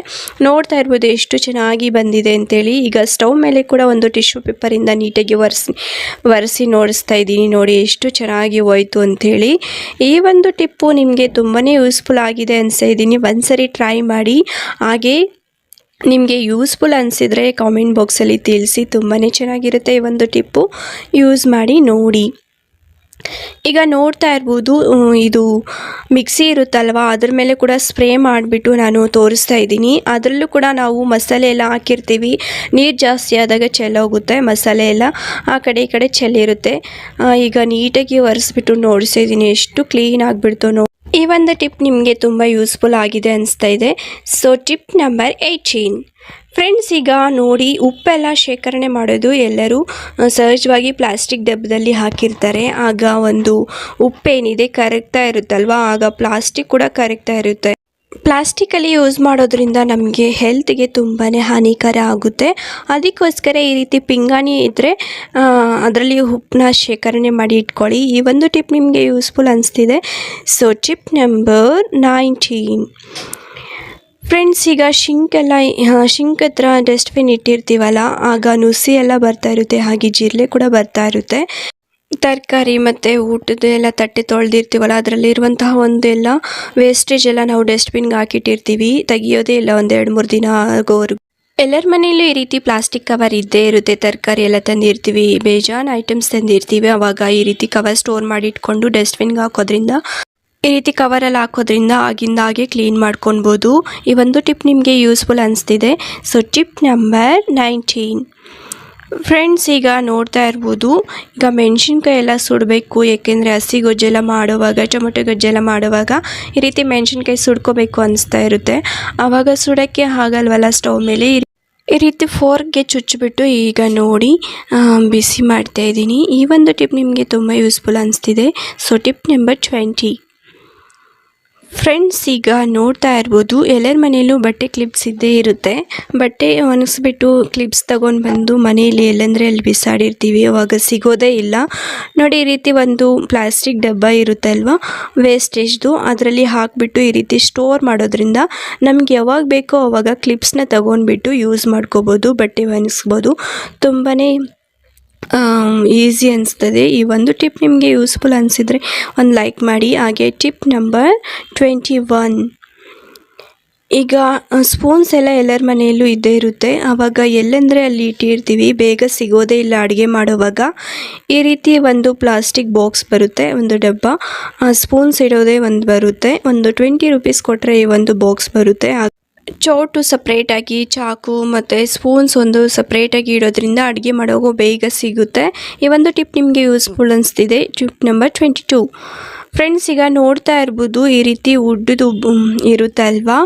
ನೋಡ್ತಾ ಇರ್ಬೋದು ಎಷ್ಟು ಚೆನ್ನಾಗಿ ಬಂದಿದೆ ಅಂತೇಳಿ. ಈಗ ಸ್ಟವ್ ಮೇಲೆ ಕೂಡ ಒಂದು ಟಿಶ್ಯೂ ಪೇಪರಿಂದ ನೀಟಾಗಿ ಒರೆಸಿ ಒರೆಸಿ ನೋಡಿಸ್ತಾ ಇದ್ದೀನಿ. ನೋಡಿ, ಎಷ್ಟು ಚೆನ್ನಾಗಿ ಹೋಯ್ತು ಅಂಥೇಳಿ. ಈ ಒಂದು ಟಿಪ್ಪು ನಿಮಗೆ ತುಂಬಾ ಯೂಸ್ಫುಲ್ ಆಗಿದೆ ಅನಿಸ್ತಾ ಇದ್ದೀನಿ. ಒಂದ್ಸರಿ ಟ್ರೈ ಮಾಡಿ. ಹಾಗೆ ನಿಮಗೆ ಯೂಸ್ಫುಲ್ ಅನಿಸಿದರೆ ಕಾಮೆಂಟ್ ಬಾಕ್ಸಲ್ಲಿ ತಿಳಿಸಿ. ತುಂಬಾ ಚೆನ್ನಾಗಿರುತ್ತೆ ಈ ಒಂದು ಟಿಪ್ಪು. ಯೂಸ್ ಮಾಡಿ ನೋಡಿ. ಈಗ ನೋಡ್ತಾ ಇರ್ಬೋದು ಇದು ಮಿಕ್ಸಿ ಇರುತ್ತಲ್ವ? ಅದ್ರ ಮೇಲೆ ಕೂಡ ಸ್ಪ್ರೇ ಮಾಡಿಬಿಟ್ಟು ನಾನು ತೋರಿಸ್ತಾ ಇದ್ದೀನಿ. ಅದರಲ್ಲೂ ಕೂಡ ನಾವು ಮಸಾಲೆ ಎಲ್ಲ ಹಾಕಿರ್ತೀವಿ. ನೀರು ಜಾಸ್ತಿ ಆದಾಗ ಚೆಲ್ಲೋಗುತ್ತೆ ಮಸಾಲೆ ಎಲ್ಲ. ಆ ಕಡೆ ಈ ಕಡೆ ಚೆಲ್ಲಿರುತ್ತೆ ಈಗ ನೀಟಾಗಿ ಒರೆಸ್ಬಿಟ್ಟು ನೋಡಿಸ್ತಾ ಇದ್ದೀನಿ. ಎಷ್ಟು ಕ್ಲೀನ್ ಆಗಿಬಿಡ್ತು ನೋ ಈ ಒಂದು ಟಿಪ್ ನಿಮಗೆ ತುಂಬ ಯೂಸ್ಫುಲ್ ಆಗಿದೆ ಅನಿಸ್ತಾ ಇದೆ. So tip number eighteen friends ಈಗ ನೋಡಿ ಉಪ್ಪೆಲ್ಲ ಶೇಖರಣೆ ಮಾಡೋದು ಎಲ್ಲರೂ ಸಹಜವಾಗಿ ಪ್ಲಾಸ್ಟಿಕ್ ಡಬ್ಬದಲ್ಲಿ ಹಾಕಿರ್ತಾರೆ. ಆಗ ಒಂದು ಉಪ್ಪೇನಿದೆ, ಕರಗ್ತಾ ಇರುತ್ತಲ್ವ? ಆಗ ಪ್ಲಾಸ್ಟಿಕ್ ಕೂಡ ಕರಗ್ತಾ ಇರುತ್ತೆ. ಪ್ಲಾಸ್ಟಿಕಲ್ಲಿ ಯೂಸ್ ಮಾಡೋದ್ರಿಂದ ನಮಗೆ ಹೆಲ್ತ್ಗೆ ತುಂಬಾ ಹಾನಿಕರ ಆಗುತ್ತೆ. ಅದಕ್ಕೋಸ್ಕರ ಈ ರೀತಿ ಪಿಂಗಾಣಿ ಇದ್ದರೆ ಅದರಲ್ಲಿ ಉಪ್ಪನ್ನ ಶೇಖರಣೆ ಮಾಡಿ ಇಟ್ಕೊಳ್ಳಿ. ಈ ಒಂದು ಟಿಪ್ ನಿಮಗೆ ಯೂಸ್ಫುಲ್ ಅನಿಸ್ತಿದೆ. So tip number nineteen. Friends ಈಗ ಶಿಂಕೆಲ್ಲ ಶಿಂಕ್ ಹತ್ರ ಡಸ್ಟ್ಬಿನ್ ಇಟ್ಟಿರ್ತೀವಲ್ಲ, ಆಗ ನುಸಿ ಎಲ್ಲ ಬರ್ತಾ ಇರುತ್ತೆ, ಹಾಗೆ ಜಿರಳೆ ಕೂಡ ಬರ್ತಾ ಇರುತ್ತೆ. ತರಕಾರಿ ಮತ್ತು ಊಟದ ಎಲ್ಲ ತಟ್ಟೆ ತೊಳೆದಿರ್ತೀವಲ್ಲ ಅದರಲ್ಲಿರುವಂತಹ ಒಂದೆಲ್ಲ ವೇಸ್ಟೇಜ್ ಎಲ್ಲ ನಾವು ಡಸ್ಟ್ಬಿನ್ಗೆ ಹಾಕಿಟ್ಟಿರ್ತೀವಿ. ತೆಗಿಯೋದೇ ಇಲ್ಲ ಒಂದು ಎರಡು ಮೂರು ದಿನ ಆಗೋವರೆಗೂ. ಎಲ್ಲರ ಮನೆಯಲ್ಲೂ ಈ ರೀತಿ ಪ್ಲಾಸ್ಟಿಕ್ ಕವರ್ ಇದ್ದೇ ಇರುತ್ತೆ. ತರಕಾರಿ ಎಲ್ಲ ತಂದಿರ್ತೀವಿ, ಬೇಜಾನ್ ಐಟಮ್ಸ್ ತಂದಿರ್ತೀವಿ. ಅವಾಗ ಈ ರೀತಿ ಕವರ್ ಸ್ಟೋರ್ ಮಾಡಿ ಇಟ್ಕೊಂಡು ಡಸ್ಟ್ಬಿನ್ಗೆ ಹಾಕೋದ್ರಿಂದ, ಈ ರೀತಿ ಕವರಲ್ಲಿ ಹಾಕೋದ್ರಿಂದ ಆಗಿಂದ ಹಾಗೆ ಕ್ಲೀನ್ ಮಾಡ್ಕೊಬೋದು ಈ ಒಂದು ಟಿಪ್ ನಿಮಗೆ ಯೂಸ್ಫುಲ್ ಅನಿಸ್ತಿದೆ. So tip number nineteen friends ಈಗ ನೋಡ್ತಾ ಇರ್ಬೋದು, ಈಗ ಮೆಣಸಿನ್ಕಾಯಿ ಎಲ್ಲ ಸುಡಬೇಕು, ಏಕೆಂದರೆ ಹಸಿ ಗೊಜ್ಜೆಲ್ಲ ಮಾಡುವಾಗ, ಟೊಮೆಟೊ ಗೊಜ್ಜೆಲ್ಲ ಮಾಡುವಾಗ ಈ ರೀತಿ ಮೆಣಸಿನ್ಕಾಯಿ ಸುಡ್ಕೋಬೇಕು ಅನಿಸ್ತಾ ಇರುತ್ತೆ. ಆವಾಗ ಸುಡೋಕ್ಕೆ ಆಗಲ್ವಲ್ಲ ಸ್ಟವ್ ಮೇಲೆ? ಈ ರೀತಿ ಫೋರ್ಕ್ಗೆ ಚುಚ್ಚಿಬಿಟ್ಟು ಈಗ ನೋಡಿ ಬಿಸಿ ಮಾಡ್ತಾ ಇದ್ದೀನಿ. ಈ ಒಂದು ಟಿಪ್ ನಿಮಗೆ ತುಂಬ ಯೂಸ್ಫುಲ್ ಅನಿಸ್ತಿದೆ. So tip number twenty friends ಈಗ ನೋಡ್ತಾ ಇರ್ಬೋದು, ಎಲ್ಲರ ಮನೆಯಲ್ಲೂ ಬಟ್ಟೆ ಕ್ಲಿಪ್ಸ್ ಇದ್ದೇ ಇರುತ್ತೆ. ಬಟ್ಟೆ ಒಣಗಿಸ್ಬಿಟ್ಟು ಕ್ಲಿಪ್ಸ್ ತಗೊಂಡು ಬಂದು ಮನೆಯಲ್ಲಿ ಎಲ್ಲಂದರೆ ಅಲ್ಲಿ ಬಿಸಾಡಿರ್ತೀವಿ, ಅವಾಗ ಸಿಗೋದೇ ಇಲ್ಲ. ನೋಡಿ, ಈ ರೀತಿ ಒಂದು ಪ್ಲಾಸ್ಟಿಕ್ ಡಬ್ಬ ಇರುತ್ತೆ ಅಲ್ವಾ ವೇಸ್ಟೇಜ್ದು ಅದರಲ್ಲಿ ಹಾಕಿಬಿಟ್ಟು ಈ ರೀತಿ ಸ್ಟೋರ್ ಮಾಡೋದ್ರಿಂದ ನಮ್ಗೆ ಯಾವಾಗ ಬೇಕೋ ಅವಾಗ ಕ್ಲಿಪ್ಸ್ನ ತಗೊಂಡ್ಬಿಟ್ಟು ಯೂಸ್ ಮಾಡ್ಕೋಬೋದು, ಬಟ್ಟೆ ಒಣಗಿಸ್ಬೋದು. ತುಂಬಾ ಈಸಿ ಅನಿಸ್ತದೆ. ಈ ಒಂದು ಟಿಪ್ ನಿಮಗೆ ಯೂಸ್ಫುಲ್ ಅನಿಸಿದರೆ ಒಂದು ಲೈಕ್ ಮಾಡಿ. ಹಾಗೆ ಟಿಪ್ ನಂಬರ್ ಟ್ವೆಂಟಿ ಒನ್ ಈಗ ಸ್ಪೂನ್ಸ್ ಎಲ್ಲ ಎಲ್ಲರ ಮನೆಯಲ್ಲೂ ಇದ್ದೇ ಇರುತ್ತೆ. ಆವಾಗ ಎಲ್ಲೆಂದರೆ ಅಲ್ಲಿ ಇಟ್ಟಿರ್ತೀವಿ. ಬೇಗ ಸಿಗೋದೇ ಇಲ್ಲ ಅಡುಗೆ ಮಾಡುವಾಗ. ಈ ರೀತಿ ಒಂದು ಪ್ಲಾಸ್ಟಿಕ್ ಬಾಕ್ಸ್ ಬರುತ್ತೆ, ಒಂದು ಡಬ್ಬ. ಸ್ಪೂನ್ಸ್ ಇಡೋದೇ ಒಂದು ಬರುತ್ತೆ. ಒಂದು ಟ್ವೆಂಟಿ ರುಪೀಸ್ ಕೊಟ್ಟರೆ ಈ ಒಂದು ಬಾಕ್ಸ್ ಬರುತ್ತೆ. ಚೋಟು ಸಪ್ರೇಟಾಗಿ ಚಾಕು ಮತ್ತು ಸ್ಪೂನ್ಸ್ ಒಂದು ಸಪ್ರೇಟಾಗಿ ಇಡೋದ್ರಿಂದ ಅಡುಗೆ ಮಾಡೋವಾಗ ಬೇಗ ಸಿಗುತ್ತೆ. ಈ ಒಂದು ಟಿಪ್ ನಿಮಗೆ ಯೂಸ್ಫುಲ್ ಅನಿಸ್ತಿದೆ. ಟಿಪ್ ನಂಬರ್ ಟ್ವೆಂಟಿ ಫ್ರೆಂಡ್ಸ್ ಈಗ ನೋಡ್ತಾ ಇರ್ಬೋದು ಈ ರೀತಿ ಉಡ್ಡದು ಇರುತ್ತೆ ಅಲ್ವಾ?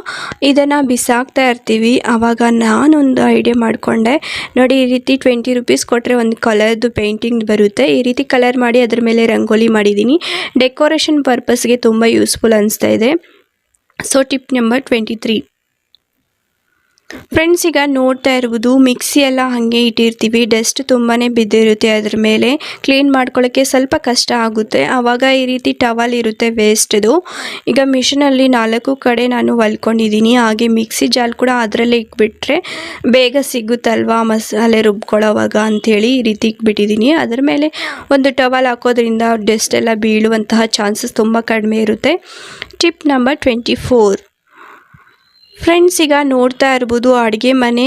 ಇದನ್ನು ಬಿಸಾಕ್ತಾ ಇರ್ತೀವಿ. ಆವಾಗ ನಾನೊಂದು ಐಡಿಯಾ ಮಾಡಿಕೊಂಡೆ. ನೋಡಿ, ಈ ರೀತಿ ಟ್ವೆಂಟಿ ರುಪೀಸ್ ಕೊಟ್ಟರೆ ಒಂದು ಕಲರ್ದು ಪೇಂಟಿಂಗ್ ಬರುತ್ತೆ. ಈ ರೀತಿ ಕಲರ್ ಮಾಡಿ ಅದ್ರ ಮೇಲೆ ರಂಗೋಲಿ ಮಾಡಿದ್ದೀನಿ. ಡೆಕೋರೇಷನ್ ಪರ್ಪಸ್ಗೆ ತುಂಬ ಯೂಸ್ಫುಲ್ ಅನಿಸ್ತಾ ಇದೆ. So tip number twenty three friends ಈಗ ನೋಡ್ತಾ ಇರ್ಬೋದು ಮಿಕ್ಸಿ ಎಲ್ಲ ಹಾಗೆ ಇಟ್ಟಿರ್ತೀವಿ. ಡಸ್ಟ್ ತುಂಬಾ ಬಿದ್ದಿರುತ್ತೆ ಅದ್ರ ಮೇಲೆ. ಕ್ಲೀನ್ ಮಾಡ್ಕೊಳ್ಳೋಕ್ಕೆ ಸ್ವಲ್ಪ ಕಷ್ಟ ಆಗುತ್ತೆ. ಆವಾಗ ಈ ರೀತಿ ಟವಲ್ ಇರುತ್ತೆ ವೇಸ್ಟ್ದು ಈಗ ಮಿಷಿನಲ್ಲಿ ನಾಲ್ಕು ಕಡೆ ನಾನು ಹೊಲ್ಕೊಂಡಿದ್ದೀನಿ. ಹಾಗೆ ಮಿಕ್ಸಿ ಜಾಲ್ ಕೂಡ ಅದರಲ್ಲೇ ಇಕ್ಬಿಟ್ರೆ ಬೇಗ ಸಿಗುತ್ತಲ್ವಾ ಮಸಾಲೆ ರುಬ್ಕೊಳ್ಳೋವಾಗ ಅಂಥೇಳಿ ಈ ರೀತಿ ಇಕ್ಬಿಟ್ಟಿದ್ದೀನಿ ಅದ್ರ ಮೇಲೆ ಒಂದು ಟವಲ್ ಹಾಕೋದ್ರಿಂದ ಡಸ್ಟ್ ಎಲ್ಲ ಬೀಳುವಂತಹ ಚಾನ್ಸಸ್ ತುಂಬ ಕಡಿಮೆ ಇರುತ್ತೆ. Tip number twenty four friends ಈಗ ನೋಡ್ತಾ ಇರ್ಬೋದು, ಅಡುಗೆ ಮನೆ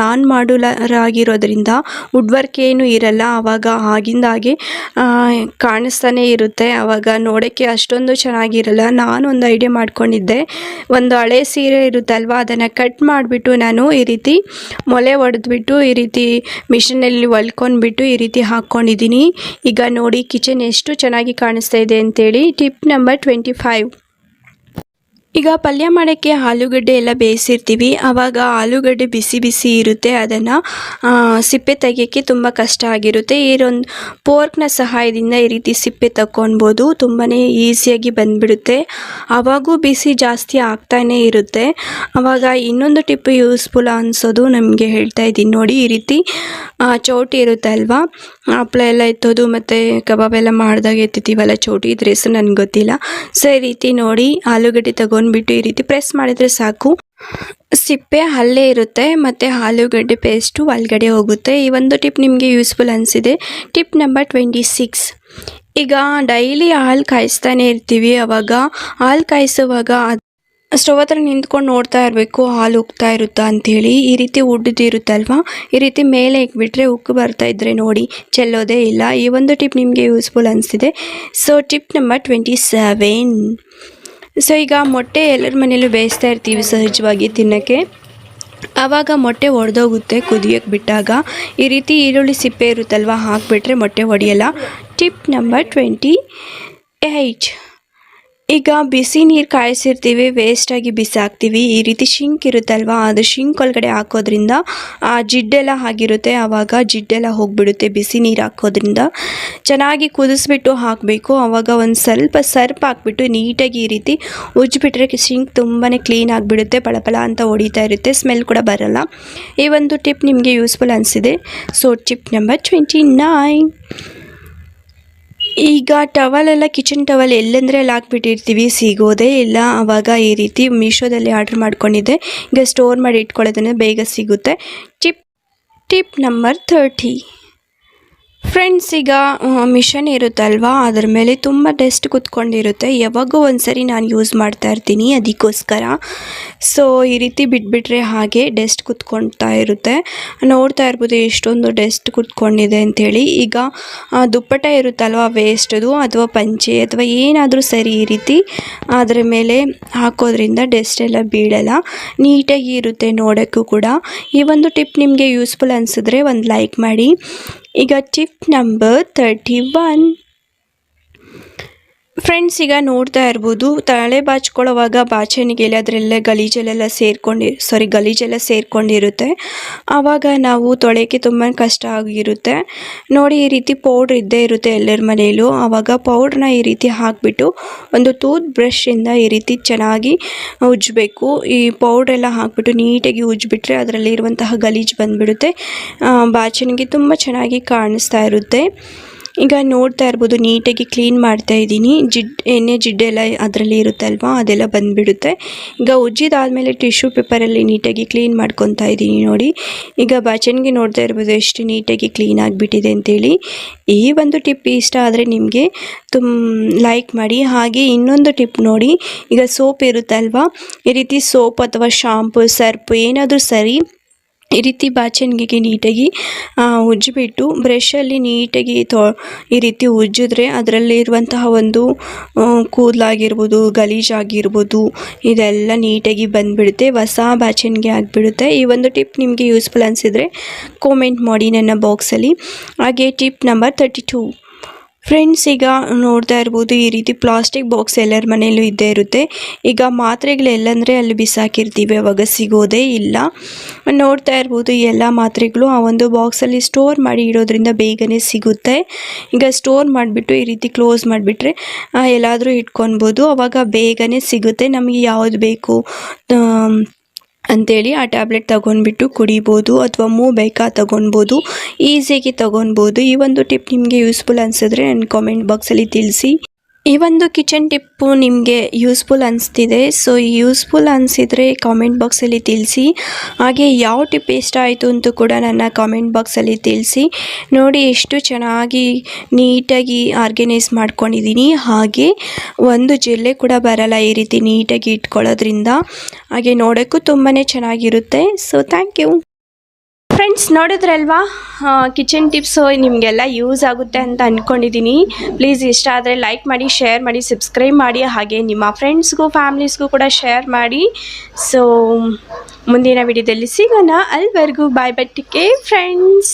ನಾನ್ ಮಾಡ್ಯುಲರ್ ಆಗಿರೋದ್ರಿಂದ ವುಡ್ ವರ್ಕ್ ಏನು ಇರಲ್ಲ ಆವಾಗ ಆಗಿಂದಾಗೆ ಕಾಣಿಸ್ತಾನೆ ಇರುತ್ತೆ. ಆವಾಗ ನೋಡೋಕ್ಕೆ ಅಷ್ಟೊಂದು ಚೆನ್ನಾಗಿರಲ್ಲ. ಒಂದು ಐಡಿಯಾ ಮಾಡ್ಕೊಂಡಿದ್ದೆ. ಒಂದು ಹಳೆ ಸೀರೆ ಇರುತ್ತಲ್ವ ಅದನ್ನು ಕಟ್ ಮಾಡಿಬಿಟ್ಟು ನಾನು ಈ ರೀತಿ ಮೊಲೆ ಹೊಡೆದ್ಬಿಟ್ಟು ಈ ರೀತಿ ಮಿಷಿನಲ್ಲಿ ಹೊಲ್ಕೊಂಡ್ಬಿಟ್ಟು ಈ ರೀತಿ ಹಾಕ್ಕೊಂಡಿದ್ದೀನಿ ಈಗ ನೋಡಿ ಕಿಚನ್ ಎಷ್ಟು ಚೆನ್ನಾಗಿ ಕಾಣಿಸ್ತಾ ಇದೆ ಅಂತೇಳಿ ಟಿಪ್ ನಂಬರ್ ಟ್ವೆಂಟಿ ಫೈವ್ ಈಗ ಪಲ್ಯ ಮಾಡೋಕ್ಕೆ ಆಲೂಗಡ್ಡೆ ಎಲ್ಲ ಬೇಯಿಸಿರ್ತೀವಿ. ಆವಾಗ ಆಲೂಗಡ್ಡೆ ಬಿಸಿ ಬಿಸಿ ಇರುತ್ತೆ. ಅದನ್ನು ಸಿಪ್ಪೆ ತೆಗಿಯೋಕ್ಕೆ ತುಂಬ ಕಷ್ಟ ಆಗಿರುತ್ತೆ. ಈ ಒಂದು ಪೋರ್ಕ್ನ ಸಹಾಯದಿಂದ ಈ ರೀತಿ ಸಿಪ್ಪೆ ತಗೊಳ್ಬೋದು ತುಂಬಾ ಈಸಿಯಾಗಿ ಬಂದ್ಬಿಡುತ್ತೆ. ಆವಾಗೂ ಬಿಸಿ ಜಾಸ್ತಿ ಆಗ್ತಾನೇ ಇರುತ್ತೆ. ಆವಾಗ ಇನ್ನೊಂದು ಟಿಪ್ಪು ಯೂಸ್ಫುಲ್ ಅನಿಸೋದು ನಮಗೆ ಹೇಳ್ತಾ ಇದ್ದೀನಿ ನೋಡಿ. ಈ ರೀತಿ ಚೌಟಿ ಇರುತ್ತೆ ಅಲ್ವಾ? ಹಪ್ಳ ಎಲ್ಲ ಎತ್ತೋದು ಮತ್ತು ಕಬಾಬ್ ಎಲ್ಲ ಮಾಡಿದಾಗ ಎತ್ತಿತೀವಲ್ಲ ಚೌಟಿ ಹೆಸರು ನನಗೆ ಗೊತ್ತಿಲ್ಲ. ಸೊ ಈ ರೀತಿ ನೋಡಿ. ಆಲೂಗಡ್ಡೆ ತಗೊಂಡ್ಬಿಟ್ಟು ಈ ರೀತಿ ಪ್ರೆಸ್ ಮಾಡಿದರೆ ಸಾಕು. ಸಿಪ್ಪೆ ಅಲ್ಲೇ ಇರುತ್ತೆ, ಮತ್ತು ಆಲೂಗಡ್ಡೆ ಪೇಸ್ಟು ಒಳಗಡೆ ಹೋಗುತ್ತೆ. ಈ ಒಂದು ಟಿಪ್ ನಿಮಗೆ ಯೂಸ್ಫುಲ್ ಅನಿಸಿದೆ. ಟಿಪ್ ನಂಬರ್ ಟ್ವೆಂಟಿ ಸಿಕ್ಸ್ ಈಗ ಡೈಲಿ ಹಾಲು ಕಾಯಿಸ್ತಾನೆ ಇರ್ತೀವಿ ಅವಾಗ. ಹಾಲು ಕಾಯಿಸುವಾಗ ಸ್ಟವ್ ಹತ್ರ ನಿಂತ್ಕೊಂಡು ನೋಡ್ತಾ ಇರಬೇಕು, ಹಾಲು ಉಕ್ತಾ ಇರುತ್ತಾ ಅಂಥೇಳಿ ಈ ರೀತಿ ಉಡ್ದಿರುತ್ತಲ್ವ ಈ ರೀತಿ ಮೇಲೆ ಇಕ್ಬಿಟ್ರೆ ಉಕ್ಕು ಬರ್ತಾ ಇದ್ರೆ ನೋಡಿ, ಚೆಲ್ಲೋದೇ ಇಲ್ಲ. ಈ ಒಂದು ಟಿಪ್ ನಿಮಗೆ ಯೂಸ್ಫುಲ್ ಅನಿಸಿದೆ. So tip number twenty seven so ಈಗ ಮೊಟ್ಟೆ ಎಲ್ಲರ ಮನೇಲೂ ಬೇಯಿಸ್ತಾ ಇರ್ತೀವಿ ಸಹಜವಾಗಿ ತಿನ್ನೋಕ್ಕೆ. ಆವಾಗ ಮೊಟ್ಟೆ ಒಡೆದೋಗುತ್ತೆ ಕುದಿಯೋಕ್ಕೆ ಬಿಟ್ಟಾಗ. ಈ ರೀತಿ ಈರುಳ್ಳಿ ಸಿಪ್ಪೆ ಇರುತ್ತಲ್ವ, ಹಾಕಿಬಿಟ್ರೆ ಮೊಟ್ಟೆ ಒಡೆಯಲ್ಲ. ಟಿಪ್ ನಂಬರ್ ಟ್ವೆಂಟಿ ಏಯ್ಟ್ ಈಗ ಬಿಸಿ ನೀರು ಕಾಯಿಸಿರ್ತೀವಿ ವೇಸ್ಟಾಗಿ ಬಿಸಾಕ್ತೀವಿ ಈ ರೀತಿ ಶಿಂಕ್ ಇರುತ್ತಲ್ವಾ? ಅದು ಶಿಂಕ್ ಒಳಗಡೆ ಹಾಕೋದ್ರಿಂದ ಆ ಜಿಡ್ಡೆಲ್ಲ ಆಗಿರುತ್ತೆ. ಆವಾಗ ಜಿಡ್ಡೆಲ್ಲ ಹೋಗಿಬಿಡುತ್ತೆ ಬಿಸಿ ನೀರು ಹಾಕೋದ್ರಿಂದ. ಚೆನ್ನಾಗಿ ಕುದಿಸ್ಬಿಟ್ಟು ಹಾಕಬೇಕು. ಆವಾಗ ಒಂದು ಸ್ವಲ್ಪ ಸರ್ಪ್ ಹಾಕ್ಬಿಟ್ಟು ನೀಟಾಗಿ ಈ ರೀತಿ ಉಜ್ಜಿಬಿಟ್ರೆ ಶಿಂಕ್ ತುಂಬಾ ಕ್ಲೀನ್ ಆಗಿಬಿಡುತ್ತೆ. ಪಳಪಳ ಅಂತ ಹೊಡಿತಾ ಇರುತ್ತೆ. ಸ್ಮೆಲ್ ಕೂಡ ಬರಲ್ಲ. ಈ ಒಂದು ಟಿಪ್ ನಿಮಗೆ ಯೂಸ್ಫುಲ್ ಅನಿಸಿದೆ. So, tip number twenty nine. ಈಗ ಟವಲ್ ಎಲ್ಲ ಕಿಚನ್ ಟವಲ್ ಎಲ್ಲೆಂದರೆ ಅಲ್ಲಿ ಹಾಕ್ಬಿಟ್ಟಿರ್ತೀವಿ ಸಿಗೋದೇ ಇಲ್ಲ. ಆವಾಗ ಈ ರೀತಿ ಮೀಶೋದಲ್ಲಿ ಆರ್ಡ್ರ್ ಮಾಡ್ಕೊಂಡಿದ್ದೆ. ಈಗ ಸ್ಟೋರ್ ಮಾಡಿ ಇಟ್ಕೊಳ್ಳೋದನ್ನು ಬೇಗ ಸಿಗುತ್ತೆ. Tip tip number thirty friends ಈಗ ಮಿಷನ್ ಇರುತ್ತಲ್ವಾ? ಅದ್ರ ಮೇಲೆ ತುಂಬ ಡಸ್ಟ್ ಕುತ್ಕೊಂಡಿರುತ್ತೆ. ಯಾವಾಗೋ ಒಂದು ಸರಿ ನಾನು ಯೂಸ್ ಮಾಡ್ತಾ ಇರ್ತೀನಿ ಅದಕ್ಕೋಸ್ಕರ. ಸೊ ಈ ರೀತಿ ಬಿಟ್ಬಿಟ್ರೆ ಹಾಗೆ ಡಸ್ಟ್ ಕುತ್ಕೊಳ್ತಾ ಇರುತ್ತೆ. ನೋಡ್ತಾ ಇರ್ಬೋದು ಎಷ್ಟೊಂದು ಡಸ್ಟ್ ಕುತ್ಕೊಂಡಿದೆ ಅಂಥೇಳಿ ಈಗ ದುಪ್ಪಟ ಇರುತ್ತಲ್ವ? ವೇಸ್ಟದು ಅಥವಾ ಪಂಚೆ ಅಥವಾ ಏನಾದರೂ ಸರಿ ಈ ರೀತಿ ಅದರ ಮೇಲೆ ಹಾಕೋದ್ರಿಂದ ಡಸ್ಟ್ ಎಲ್ಲ ಬೀಳಲ್ಲ. ನೀಟಾಗಿ ಇರುತ್ತೆ ನೋಡೋಕ್ಕೂ ಕೂಡ. ಈ ಒಂದು ಟಿಪ್ ನಿಮಗೆ ಯೂಸ್ಫುಲ್ ಅನಿಸಿದ್ರೆ ಒಂದು ಲೈಕ್ ಮಾಡಿ. ಈಗ tip number thirty one friends ಈಗ ನೋಡ್ತಾ ಇರ್ಬೋದು, ತಲೆ ಬಾಚ್ಕೊಳ್ಳೋವಾಗ ಬಾಚಣಿಗೆಯಲ್ಲಿ ಅದರಲ್ಲೇ ಗಲೀಜಲ್ಲೆಲ್ಲ ಸೇರಿಕೊಂಡಿ ಸಾರಿ ಗಲೀಜೆಲ್ಲ ಸೇರ್ಕೊಂಡಿರುತ್ತೆ. ಆವಾಗ ನಾವು ತೊಳೆಯೋಕ್ಕೆ ತುಂಬ ಕಷ್ಟ ಆಗಿರುತ್ತೆ. ನೋಡಿ, ಈ ರೀತಿ ಪೌಡ್ರ್ ಇದ್ದೇ ಇರುತ್ತೆ ಎಲ್ಲರ ಮನೆಯಲ್ಲೂ ಆವಾಗ ಪೌಡ್ರನ್ನ ಈ ರೀತಿ ಹಾಕಿಬಿಟ್ಟು ಒಂದು ಟೂತ್ ಬ್ರಷಿಂದ ಈ ರೀತಿ ಚೆನ್ನಾಗಿ ಉಜ್ಜಬೇಕು. ಈ ಪೌಡ್ರೆಲ್ಲ ಹಾಕಿಬಿಟ್ಟು ನೀಟಾಗಿ ಉಜ್ಜಿಬಿಟ್ರೆ ಅದರಲ್ಲಿ ಇರುವಂತಹ ಗಲೀಜು ಬಂದುಬಿಡುತ್ತೆ. ಬಾಚಣಿಗೆ ತುಂಬ ಚೆನ್ನಾಗಿ ಕಾಣಿಸ್ತಾ ಇರುತ್ತೆ. ಈಗ ನೋಡ್ತಾ ಇರ್ಬೋದು, ನೀಟಾಗಿ ಕ್ಲೀನ್ ಮಾಡ್ತಾ ಇದ್ದೀನಿ. ಜಿಡ್, ಎಣ್ಣೆ ಜಿಡ್ಡೆಲ್ಲ ಅದರಲ್ಲಿ ಇರುತ್ತಲ್ವಾ? ಅದೆಲ್ಲ ಬಂದುಬಿಡುತ್ತೆ. ಈಗ ಉಜ್ಜಿದಾದಮೇಲೆ ಟಿಶ್ಯೂ ಪೇಪರಲ್ಲಿ ನೀಟಾಗಿ ಕ್ಲೀನ್ ಮಾಡ್ಕೊತಾ ಇದ್ದೀನಿ ನೋಡಿ. ಈಗ ಬಾಚನ್ಗೆ ನೋಡ್ತಾ ಇರ್ಬೋದು, ಎಷ್ಟು ನೀಟಾಗಿ ಕ್ಲೀನ್ ಆಗಿಬಿಟ್ಟಿದೆ ಅಂತೇಳಿ. ಈ ಒಂದು ಟಿಪ್ ಇಷ್ಟ ಆದರೆ ನಿಮಗೆ ತುಮ್, ಲೈಕ್ ಮಾಡಿ. ಹಾಗೆ ಇನ್ನೊಂದು ಟಿಪ್ ನೋಡಿ. ಈಗ ಸೋಪ್ ಇರುತ್ತಲ್ವಾ? ಈ ರೀತಿ ಸೋಪ್ ಅಥವಾ ಶಾಂಪು, ಸರ್ಪ್ ಏನಾದರೂ ಸರಿ ಈ ರೀತಿ ಬಾಚಣಿಗೆಗೆ ನೀಟಾಗಿ ಉಜ್ಜಿಬಿಟ್ಟು ಬ್ರಷಲ್ಲಿ ನೀಟಾಗಿ ತೊ, ಈ ರೀತಿ ಉಜ್ಜಿದ್ರೆ ಅದರಲ್ಲಿರುವಂತಹ ಒಂದು ಕೂದಲಾಗಿರ್ಬೋದು ಗಲೀಜಾಗಿರ್ಬೋದು ಇದೆಲ್ಲ ನೀಟಾಗಿ ಬಂದುಬಿಡುತ್ತೆ. ಹೊಸ ಬಾಚಣಿಗೆ ಆಗಿಬಿಡುತ್ತೆ. ಈ ಒಂದು ಟಿಪ್ ನಿಮಗೆ ಯೂಸ್ಫುಲ್ ಅನಿಸಿದರೆ ಕಾಮೆಂಟ್ ಮಾಡಿ ನನ್ನ ಬಾಕ್ಸಲ್ಲಿ ಹಾಗೆ tip number thirty two friends ಈಗ ನೋಡ್ತಾ ಇರ್ಬೋದು, ಈ ರೀತಿ ಪ್ಲಾಸ್ಟಿಕ್ ಬಾಕ್ಸ್ ಎಲ್ಲರ ಮನೆಯಲ್ಲೂ ಇದ್ದೇ ಇರುತ್ತೆ. ಈಗ ಮಾತ್ರೆಗಳು ಎಲ್ಲಂದರೆ ಅಲ್ಲಿ ಬಿಸಾಕಿರ್ತೀವಿ, ಅವಾಗ ಸಿಗೋದೇ ಇಲ್ಲ. ನೋಡ್ತಾ ಇರ್ಬೋದು ಎಲ್ಲ ಮಾತ್ರೆಗಳು ಆ ಒಂದು ಬಾಕ್ಸಲ್ಲಿ ಸ್ಟೋರ್ ಮಾಡಿ ಇಡೋದ್ರಿಂದ ಬೇಗನೆ ಸಿಗುತ್ತೆ. ಈಗ ಸ್ಟೋರ್ ಮಾಡಿಬಿಟ್ಟು ಈ ರೀತಿ ಕ್ಲೋಸ್ ಮಾಡಿಬಿಟ್ರೆ ಎಲ್ಲಾದರೂ ಇಟ್ಕೊಳ್ಬೋದು ಅವಾಗ ಬೇಗನೆ ಸಿಗುತ್ತೆ. ನಮಗೆ ಯಾವುದು ಬೇಕು ಅಂಥೇಳಿ ಆ ಟ್ಯಾಬ್ಲೆಟ್ ತಗೊಂಡ್ಬಿಟ್ಟು ಕುಡಿಬೋದು ಅಥವಾ ಮೂ ಬೇಕಾ ತಗೊಳ್ಬೋದು ಈಸಿಯಾಗಿ ತಗೊಳ್ಬೋದು ಈ ಒಂದು ಟಿಪ್ ನಿಮಗೆ ಯೂಸ್ಫುಲ್ ಅನಿಸಿದ್ರೆ ನನ್ನ ಕಾಮೆಂಟ್ ಬಾಕ್ಸಲ್ಲಿ ತಿಳಿಸಿ. ಈ ಒಂದು ಕಿಚನ್ ಟಿಪ್ಪು ನಿಮಗೆ ಯೂಸ್ಫುಲ್ ಅನಿಸ್ತಿದೆ. ಸೊ ಯೂಸ್ಫುಲ್ ಅನಿಸಿದರೆ ಕಾಮೆಂಟ್ ಬಾಕ್ಸಲ್ಲಿ ತಿಳಿಸಿ. ಹಾಗೆ ಯಾವ ಟಿಪ್ ಇಷ್ಟ ಆಯಿತು ಅಂತ ಕೂಡ ನನ್ನ ಕಾಮೆಂಟ್ ಬಾಕ್ಸಲ್ಲಿ ತಿಳಿಸಿ. ನೋಡಿ, ಎಷ್ಟು ಚೆನ್ನಾಗಿ ನೀಟಾಗಿ ಆರ್ಗನೈಸ್ ಮಾಡ್ಕೊಂಡಿದ್ದೀನಿ ಹಾಗೆ ಒಂದು ಜಿಲ್ಲೆ ಕೂಡ ಬರಲ್ಲ ಈ ರೀತಿ ನೀಟಾಗಿ ಇಟ್ಕೊಳ್ಳೋದ್ರಿಂದ. ಹಾಗೆ ನೋಡೋಕ್ಕೂ ತುಂಬಾ ಚೆನ್ನಾಗಿರುತ್ತೆ. ಸೊ ಥ್ಯಾಂಕ್ ಯು ಫ್ರೆಂಡ್ಸ್ ನೋಡಿದ್ರಲ್ವಾ? ಕಿಚನ್ ಟಿಪ್ಸು ನಿಮಗೆಲ್ಲ ಯೂಸ್ ಆಗುತ್ತೆ ಅಂತ ಅಂದ್ಕೊಂಡಿದ್ದೀನಿ ಪ್ಲೀಸ್ ಇಷ್ಟ ಆದರೆ ಲೈಕ್ ಮಾಡಿ ಶೇರ್ ಮಾಡಿ ಸಬ್ಸ್ಕ್ರೈಬ್ ಮಾಡಿ, ಹಾಗೆ ನಿಮ್ಮ ಫ್ರೆಂಡ್ಸ್ಗೂ ಫ್ಯಾಮ್ಲೀಸ್ಗೂ ಕೂಡ ಶೇರ್ ಮಾಡಿ. ಸೊ ಮುಂದಿನ ವಿಡಿಯೋದಲ್ಲಿ ಸಿಗೋಣ. ಅಲ್ಲಿವರೆಗೂ ಬಾಯ್ ಬಟ್ಟಿಕೆ ಫ್ರೆಂಡ್ಸ್